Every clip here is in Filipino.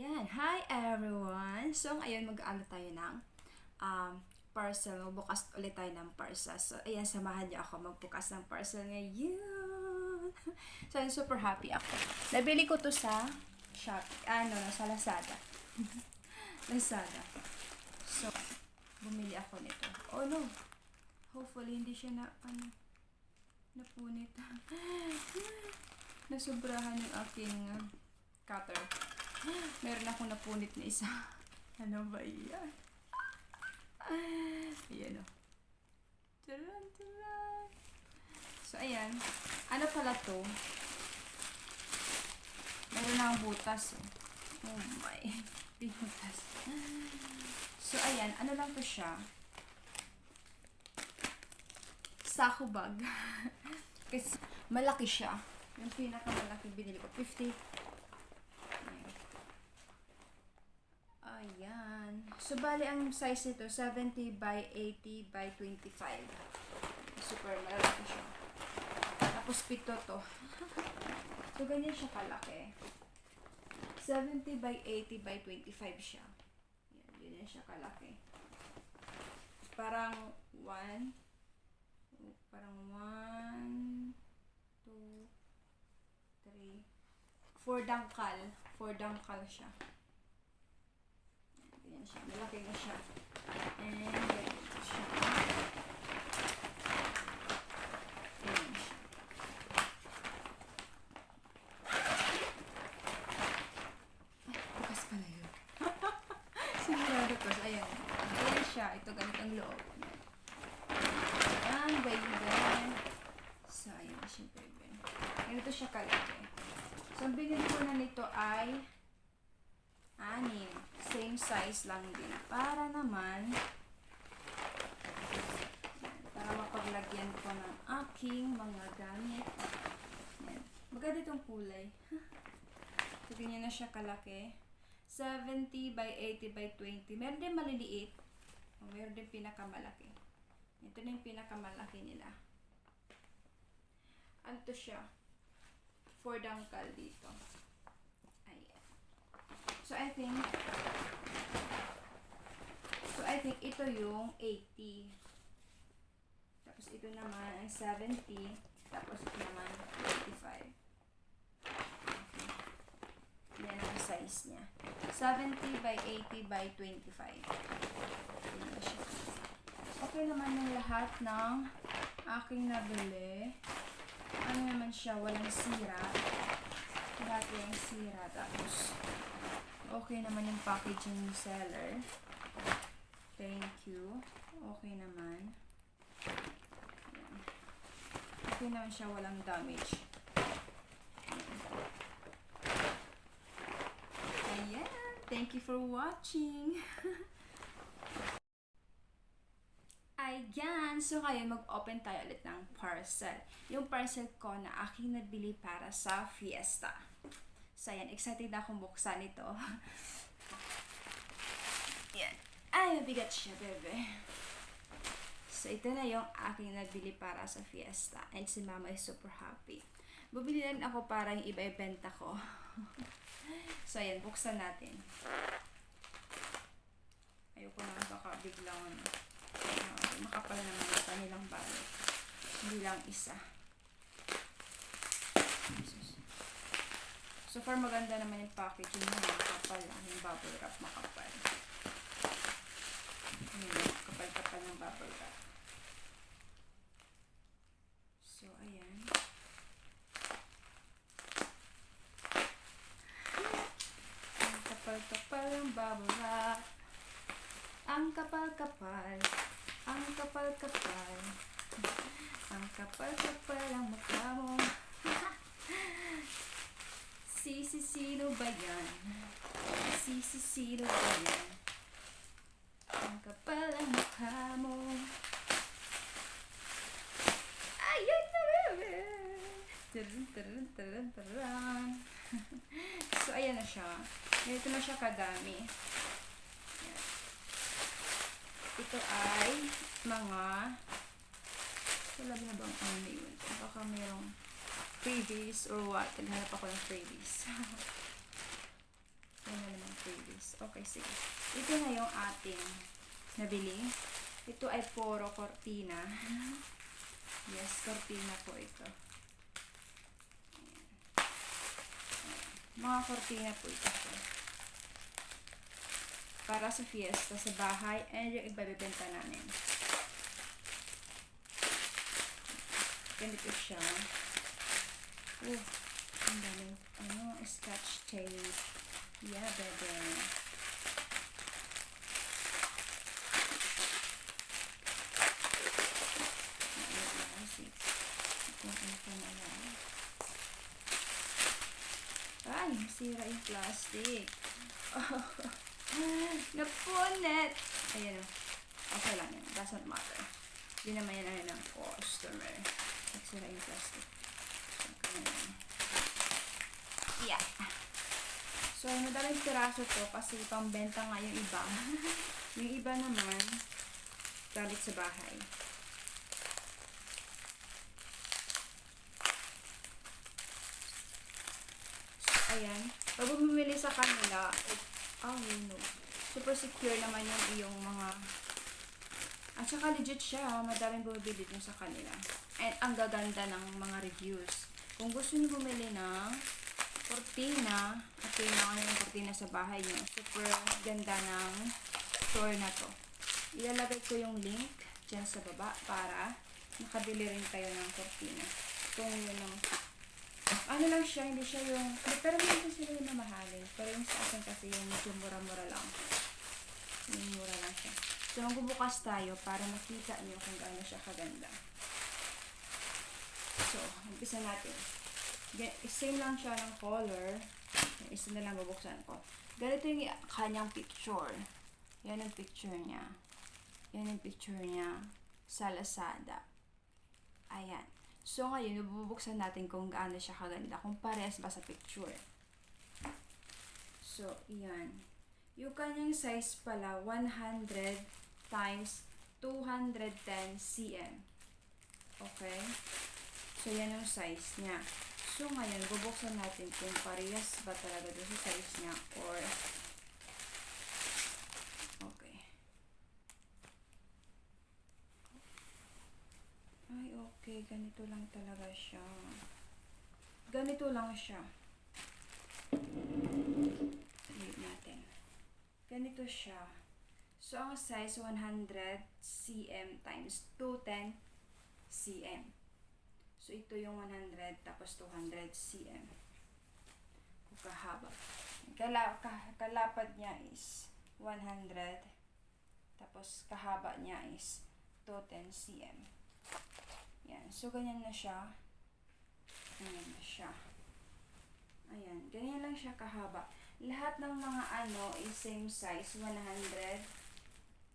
Ayan. Hi, everyone! So, ngayon mag-ano tayo ng um, parcel. Magbukas ulit tayo ng parcel. So, ayan, samahan niyo ako magbukas ng parcel ngayon. so, I'm super happy ako. Nabili ko to sa Shopee. Ano, sa Lazada. Lazada. So, bumili ako nito. Oh, no. Hopefully, hindi siya na, ano, napunit. Nasubrahan yung aking cutter. Meron akong napunit na isa. Ano ba yan? Ayan o. Taran, taran. So, ayan. Ano pala to? Meron na akong butas oh. Oh my. Pinutas. So, ayan. Ano lang to siya? Sako bag. Kasi malaki siya. Yung pinakamalaki binili ko. 50. Ayan. Ayan. So, bali ang size nito, 70 by 80 by 25. Super malaki siya. Tapos, pito to. so, ganyan siya kalaki. 70 by 80 by 25 siya. Yan, ganyan siya kalaki. Parang 1, parang 1, 2, 3, 4 dangkal. 4 dangkal siya. Ganyan siya. Malaki na siya. And ganyan siya. Ay, bukas pala yun. Sigurado. So, ayan. Ganyan siya. Ito ganito ang loob. Ayan, baby. So, ayan siya, baby. Ganito siya kalaki. So, ang binili ko na nito ay size lang din. Para naman, para mapaglagyan ko ng aking mga gamit. Yan. Maganda itong kulay. So, ganyan na siya kalaki. 70 by 80 by 20. Meron din maliliit. Meron din pinakamalaki. Ito na yung pinakamalaki nila. Ano to siya? For dangkal dito. So, I think, so, I think ito yung 80. Tapos, ito naman ay 70. Tapos, ito naman 25. Yan ang size niya. 70 by 80 by 25. Yan na siya. Okay naman yung lahat ng aking nabili. Ano naman siya, walang sira. Lahat yung sira. Tapos, okay naman yung packaging ni seller. Thank you. Okay naman. Okay naman siya, walang damage. Ayan. Thank you for watching. Ayan. So, ngayon mag-open tayo ulit ng parcel. Yung parcel ko na aking nabili para sa fiesta. So, ayan. Excited na akong buksan ito. Yan. Ay, mabigat siya, bebe. So, ito na yung aking nabili para sa fiesta. And si mama is super happy. Bumili rin ako para yung iba ibenta ko. so, ayan. Buksan natin. Ayoko naman baka biglang ano. Makapal naman yung kanilang balot. Hindi lang isa. So far maganda naman yung packaging niya. Makapal lang. Yung bubble wrap makapal. Ayan, kapal-kapal ng bubble wrap. So, ayan. Ang kapal-kapal ng bubble wrap. Ang kapal-kapal. Ang kapal-kapal. Ang kapal-kapal ang mukha mo. Sisi sino ba yan? Sisi sino ba yan? Ang kapal ang mukha mo. Ayun na! Tarun, tarun, tarun, tarun. so, ayan na siya. Ganito na siya kadami. Ito ay mga wala na bang ano yun? Baka mayroong freebies or what. Naghanap ako ng freebies. Yan na naman size. Okay, sige. Ito na yung ating nabili. Ito ay puro cortina. Yes, cortina po ito. Ayan. Ayan. Mga cortina po ito. sir. Para sa fiesta, sa bahay, and yung ibabibenta namin. Ganito siya. Oh, ang daming, ano, scotch tape. Yeah, bebe. Ano. Ay, masira yung plastic. Napunit! Ayan o. Okay lang yan. Doesn't matter. Hindi naman yan ano ng customer. Nagsira yung plastic. So, ganyan. Yeah. So, madaling piraso to kasi pambenta nga yung iba. yung iba naman, galit sa bahay. So, ayan. Pag bumili sa kanila, oh, no. Super secure naman yung iyong mga at saka legit siya, madaming bumibili dun sa kanila. And ang gaganda ng mga reviews. Kung gusto niyo bumili ng cortina, at yun na yung cortina sa bahay niyo. Super ganda ng store na to. Ilalagay ko yung link dyan sa baba para makabili rin kayo ng cortina. Kung yun ang ano lang siya, hindi siya yung, pero hindi sila yung mamahalin. Pero yung sa akin kasi yung medyo mura-mura lang. Yung mura lang siya. So, magbubukas tayo para makita niyo kung gaano siya kaganda. So, umpisa natin. Same lang siya ng color. Isa na lang bubuksan ko. Ganito yung kanyang picture. Yan ang picture niya. Yan ang picture niya sa Lazada. Ayan. So, ngayon, bubuksan natin kung gaano siya kaganda. Kung parehas ba sa picture. So, iyan. Yung kanyang size pala, 100 times 210 cm. Okay? So, yan yung size niya. So, ngayon, bubuksan natin kung parehas ba talaga doon sa size niya or okay. Ay, okay. Ganito lang talaga siya. Ganito lang siya. Wait natin. Ganito siya. So, ang size 100 cm times 210 cm. So, ito yung 100 tapos 200 cm. Kahaba. Kala, ka, kalapad niya is 100 tapos kahaba niya is 210 cm. Yan. So, ganyan na siya. Ganyan na siya. Ayan. Ganyan lang siya kahaba. Lahat ng mga ano is same size. 100.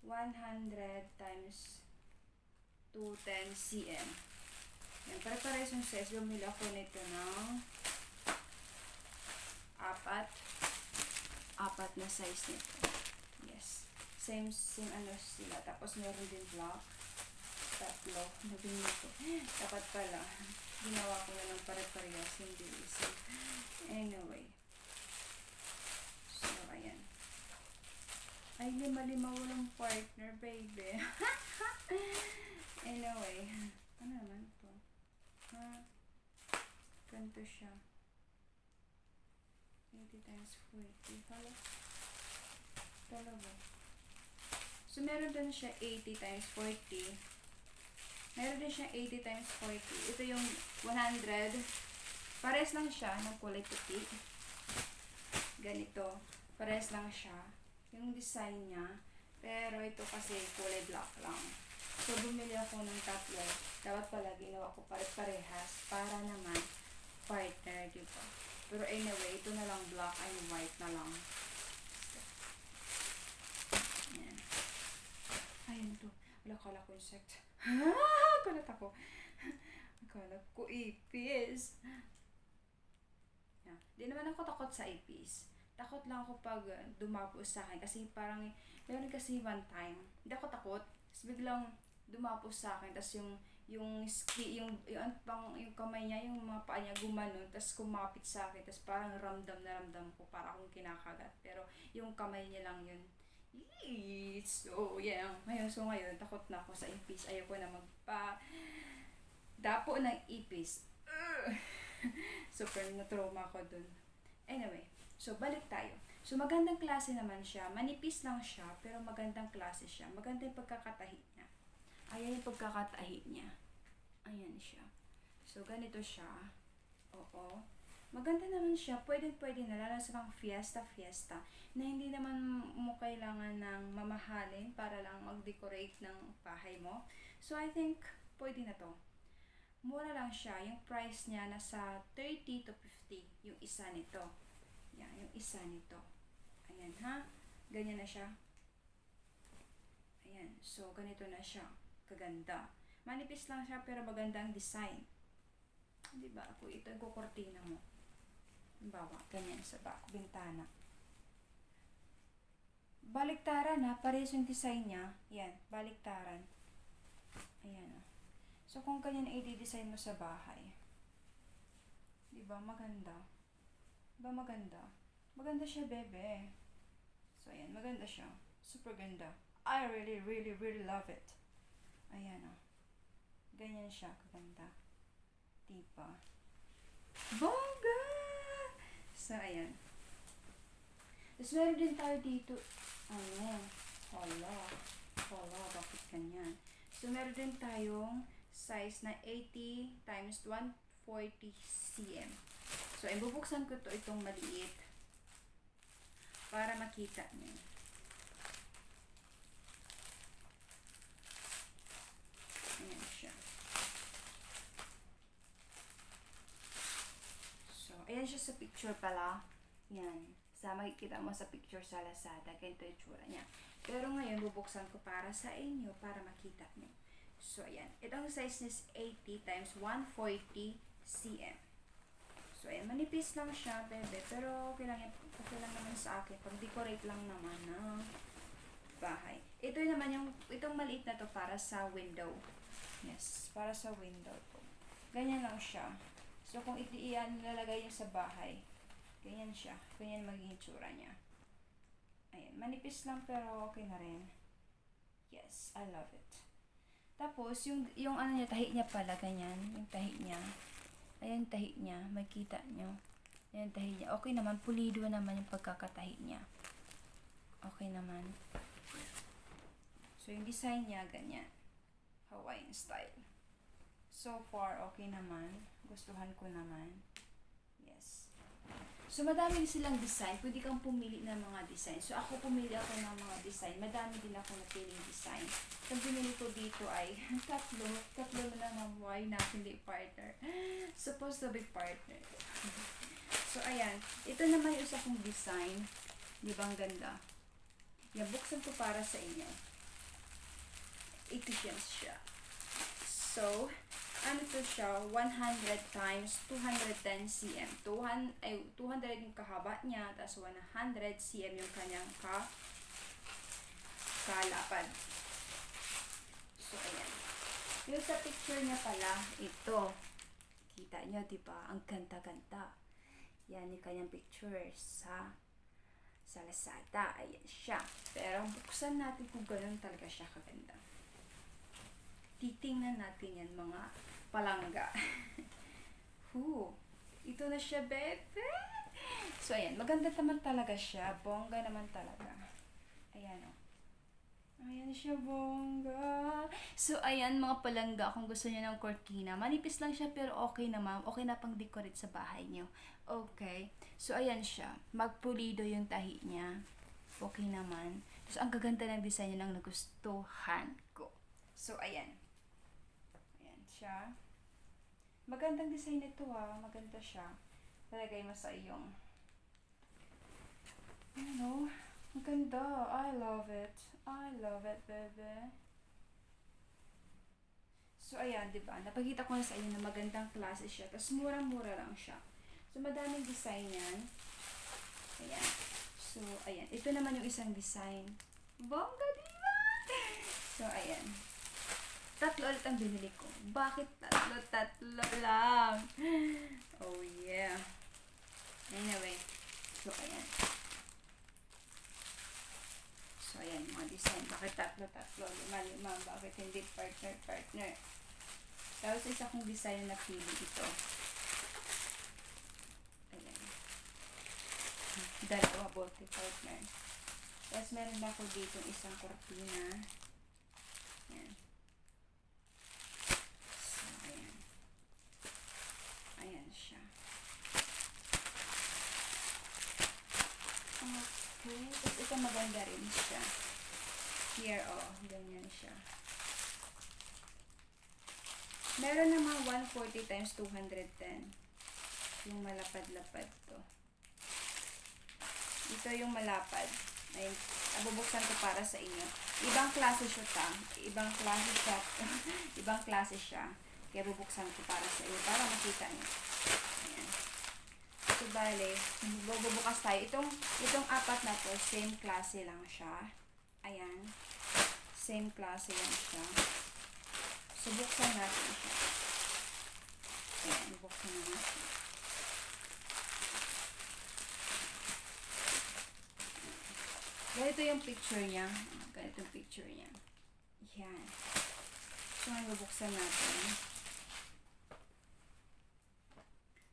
100 times 210 cm. Yan. Pare-pares yung size. Bumili ako nito ng apat. Apat na size nito. Yes. Same, same ano sila. Tapos meron din black. Tatlo. Nabili ko. Dapat pala. Ginawa ko na ng pare-parehas. Hindi isa. Anyway. So, ayan. Ay, lima-lima walang partner, baby. anyway. Ano naman to? Ha? Ganito siya. 80 times 40. Hala. Talaga. So, meron din siya 80 times 40. Meron din siya 80 times 40. Ito yung 100. Pares lang siya ng kulay puti. Ganito. Pares lang siya. Yung design niya. Pero ito kasi kulay black lang. So, bumili ako ng tatlo. Dapat pala ginawa ko pare-parehas para naman partner, di? Pero anyway, ito na lang black and white na lang. Ayan. Ayun to. Wala, kala ko insect. Ah, kulat ako. Akala ko ipis. Yan. Di naman ako takot sa ipis. Takot lang ako pag dumapos sa akin. Kasi parang, meron kasi one time, hindi ako takot. Tapos biglang dumapos sa akin. Tapos yung yung ski, yung, yung, ano pang, yung kamay niya, yung mga paa niya gumanon, tapos kumapit sa akin, tapos parang ramdam na ramdam ko, para akong kinakagat. Pero yung kamay niya lang yun. Yee! So, yeah. Ngayon, so ngayon, takot na ako sa ipis. Ayoko na magpa dapo ng ipis. Ugh! Super na-trauma ako dun. Anyway, so balik tayo. So magandang klase naman siya. Manipis lang siya, pero magandang klase siya. Maganda yung pagkakatahi. Ayan yung pagkakatahi niya. Ayan siya. So ganito siya. Oo. Maganda naman siya. Pwede pwede na. Lalo sa mga fiesta-fiesta. Na hindi naman mo kailangan ng mamahalin para lang mag-decorate ng bahay mo. So I think pwede na to mura lang siya. Yung price niya nasa 30 to 50 yung isa nito. Yan, yung isa nito. Ayan ha. Ganyan na siya. Ayan. So, ganito na siya. Kaganda. Manipis lang siya pero magandang design. Di ba? Kung ito yung kukortina mo. Bawa, ganyan sa back, bintana. Baliktaran ha, parehas yung design niya. Yan, baliktaran. Ayan o. So, kung ganyan ay i-design mo sa bahay, di ba maganda? Di ba maganda? Maganda siya, bebe. So, ayan, maganda siya. Super ganda. I really, really, really love it. Ayan o. Ganyan siya, kaganda. Diba? Bongga! So, ayan. Tapos meron din tayo dito. Ano? Hala. Hala, bakit ganyan? So, meron din tayong size na 80 times 140 cm. So, ibubuksan ko to itong maliit para makita niyo. Ayan siya. So, ayan siya sa picture pala. Yan. Sa makikita mo sa picture sa Lazada. Ganito yung tsura niya. Pero ngayon, bubuksan ko para sa inyo para makita niyo. So, ayan. Itong size is 80 times 140 cm. So, ayan. Manipis lang siya, bebe. Pero, okay lang, yan. okay lang naman sa akin. Pag-decorate lang naman ng bahay. Ito naman yung, itong maliit na to para sa window. Yes, para sa window to. Ganyan lang siya. So, kung iyan nilalagay niyo sa bahay, ganyan siya. Ganyan magiging tsura niya. Ayan. Manipis lang pero okay na rin. Yes, I love it. Tapos, yung, yung ano niya, tahi niya pala, ganyan. Yung tahi niya. Ayan, tahi niya. Makita nyo. Ayan, tahi niya. Okay naman, pulido naman yung pagkakatahi niya. Okay naman. So, yung design niya, ganyan. Hawaiian style. So far, okay naman. Gustuhan ko naman. Yes. So, madami din silang design. Pwede kang pumili ng mga design. So, ako pumili ako ng mga design. Madami din ako napiling design. Ang pinili ko dito ay tatlo. Tatlo na lang ang why na hindi partner. Supposed to be partner. so, ayan. Ito naman yung isa kong design. Di ba ang ganda? Yan, buksan ko para sa inyo. Siya siya. So, ano to siya? 100 times 210 cm. 200, ay, 200 yung kahaba niya, tapos 100 cm yung kanyang ka kalapad. So, ayan. Yung sa picture niya pala, ito. Kita niyo, di ba? Ang ganda-ganda. Yan yung kanyang picture sa sa Lazada. Ayan siya. Pero buksan natin kung gano'n talaga siya kaganda. Titingnan natin yan mga palangga. Hu, ito na siya, bebe. So, ayan. Maganda naman talaga siya. Bongga naman talaga. Ayan, o. Ayan siya, bongga. So, ayan, mga palangga, kung gusto niyo ng cortina, manipis lang siya, pero okay naman. Okay na pang decorate sa bahay niyo. Okay. So, ayan siya. Magpulido yung tahi niya. Okay naman. So, ang gaganda ng design niya lang nagustuhan ko. So, ayan. Siya. Magandang design nito ah. Maganda siya. Talagay mo sa iyong ano, ang ganda. I love it. I love it, bebe. So, ayan, di ba? Napakita ko na sa inyo na magandang klase siya. Tapos, murang-mura lang siya. So, madaming design yan. Ayan. So, ayan. Ito naman yung isang design. Bongga, di ba? So, ayan. Tatlo ulit ang binili ko. Bakit tatlo? Tatlo lang. Oh, yeah. Anyway. So, ayan. So, ayan, mga design. Bakit tatlo, tatlo, lima, lima? Bakit hindi partner, partner? Tapos, isa kong design na pili ito. Ayan. Dalawa, bote partner. Tapos, meron ako dito isang kortina. Ayan. So, ayan. Ayan siya. Okay. Tapos ito maganda rin siya. Here, oh. Ganyan siya. Meron naman 140 times 210. Yung malapad-lapad to. Ito yung malapad. Ay, abubuksan ko para sa inyo. Ibang klase siya ta. Ibang klase siya. Ibang klase siya. Kaya bubuksan ko para sa inyo. Para makita niyo. Ayan. So, bale, bubukas tayo. Itong, itong apat na to, same klase lang siya. Ayan. Same klase lang siya. So, buksan natin siya. Ayan, buksan na natin. Ganito yung picture niya. Ganito yung picture niya. Yan. So, ngayon bubuksan natin.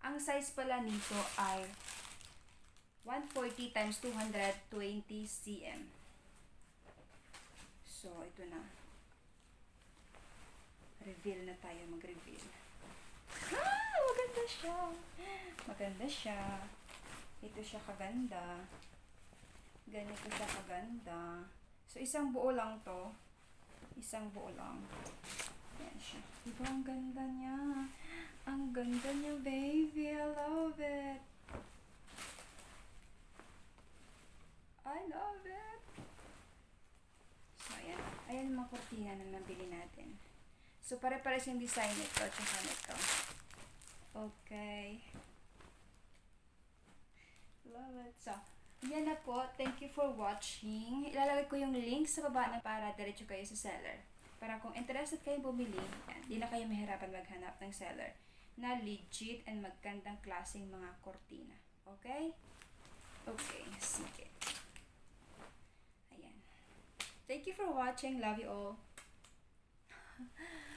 Ang size pala nito ay 140 times 220 cm. So, ito na. Reveal na tayo, mag-reveal. Ah, maganda siya. Maganda siya. Ito siya kaganda. Ganito siya kaganda. So, isang buo lang to. Isang buo lang. Yan siya. Diba ang ganda niya? Ang ganda niya, baby. I love it. I love it. So, ayan. Ayan mga kurtina na nabili natin. So, pare-pares yung design nito at saka nito. Okay. Love it. So, yan na po. Thank you for watching. Ilalagay ko yung link sa baba na para diretso kayo sa seller. Para kung interested kayo bumili, yan, di na kayo mahirapan maghanap ng seller na legit and magandang klaseng mga kortina. Okay? Okay, sige. Ayan. Thank you for watching. Love you all.